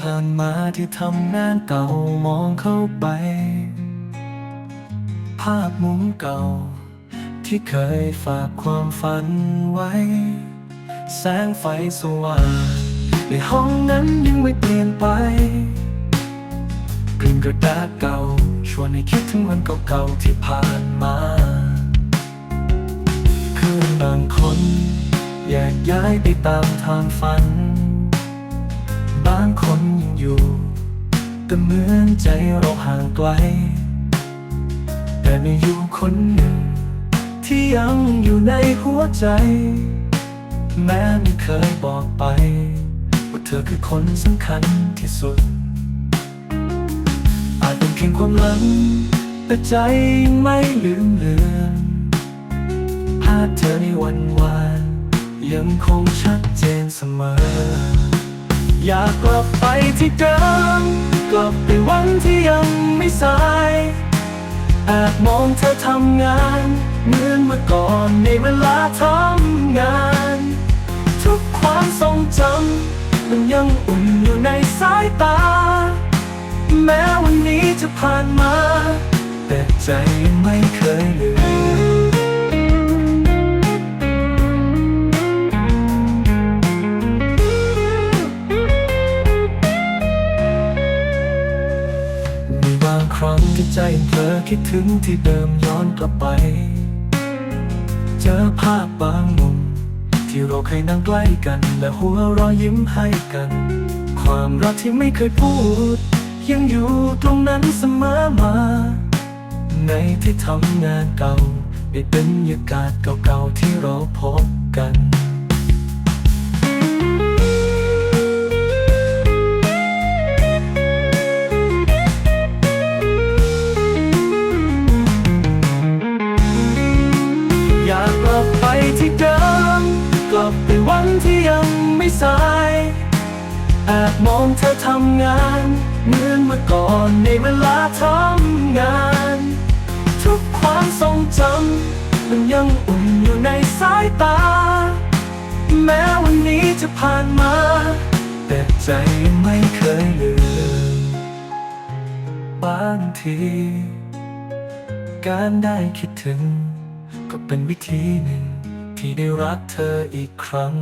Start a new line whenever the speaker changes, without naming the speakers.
ผ่านมาทำงานเก่ามองเข้าไป ภาพมุมเก่า ที่เคยฝากความฝันไว้ แสงไฟสว่างในห้องนั้นยังไม่เปลี่ยนไปกลิ่นกระดาษเก่า ชวนให้คิดถึงวันเก่าๆที่ผ่านมาเพื่อนบางคน แยกย้ายไปตามทางฝัน บางคนยังอยู่ แต่เหมือนใจเราห่างไกล แต่มีอยู่คนหนึ่ง ที่ยังอยู่ในหัวใจ แม้ไม่เคยบอกไป ว่าเธอคือคนสำคัญที่สุด อาจเป็นเพียงความหลัง แต่ใจยังไม่ลืมเลือนภาพเธอในวันวานยังคงชัดเจนเสมอ อยากกลับไปที่เดิมกลับไปวันที่ยังไม่สายแอบมองเธอทำงาน เหมือนเมื่อก่อนในเวลาทำงาน ทุกความทรงจำมันยังอุ่นอยู่ในสายตา แม้วันนี้จะผ่านมา แต่ใจไม่เคยลืม ที่ใจเผลอคิดถึงที่เดิมย้อนกลับไป เจอภาพบางมุม ที่เราเคยนั่งใกล้กัน และหัวเรอยยิ้มให้กัน ความรักที่ไม่เคยพูด ยังอยู่ตรงนั้นเสมอมา ในที่ทำงานเก่าเป็นบรรยากาศเก่าๆที่เราพบกัน วันที่ยังไม่สายแอบมองเธอทำงาน เหมือนเมื่อก่อนในเวลาทำงาน ทุกความทรงจำมันยังอุ่นอยู่ในสายตา แม้วันนี้จะผ่านมา แต่ใจไม่เคยลืมบางที การได้คิดถึง ก็เป็นวิธีหนึ่ง ที่ได้รักเธออีกครั้ง